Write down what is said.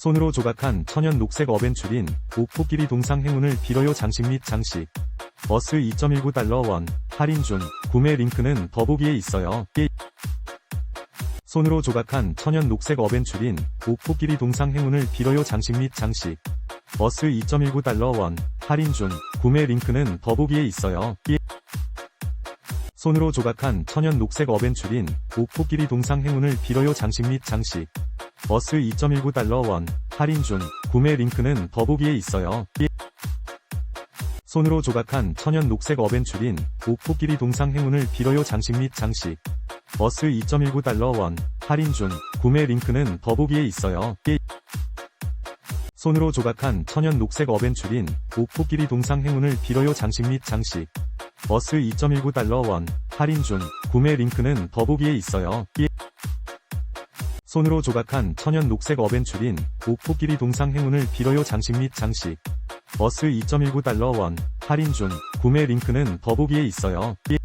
손으로 조각한 천연 녹색 어벤츄린, 오코끼리 동상 행운을 빌어요 장식 및 장식. 버스 2.19달러 원, 할인 중, 구매 링크는 더보기에 있어요. 예. 손으로 조각한 천연 녹색 어벤츄린, 오코끼리 동상 행운을 빌어요 장식 및 장식. 버스 2.19달러 원, 할인 중, 구매 링크는 더보기에 있어요. 예. 손으로 조각한 천연 녹색 어벤츄린, 오코끼리 동상 행운을 빌어요 장식 및 장식. 버스 2.19달러 원, 할인 중, 구매 링크는 더보기에 있어요. 예. 손으로 조각한 천연 녹색 어벤츄린, 오코끼리 동상 행운을 빌어요 장식 및 장식. 버스 2.19달러 원, 할인 중, 구매 링크는 더보기에 있어요. 예. 손으로 조각한 천연 녹색 어벤츄린, 오코끼리 동상 행운을 빌어요 장식 및 장식. 버스 2.19달러 원, 할인 중, 구매 링크는 더보기에 있어요. 예. 손으로 조각한 천연 녹색 어벤츄린, 오코끼리 동상 행운을 빌어요 장식 및 장식. 버스 2.19달러 원, 할인 중, 구매 링크는 더보기에 있어요. 예.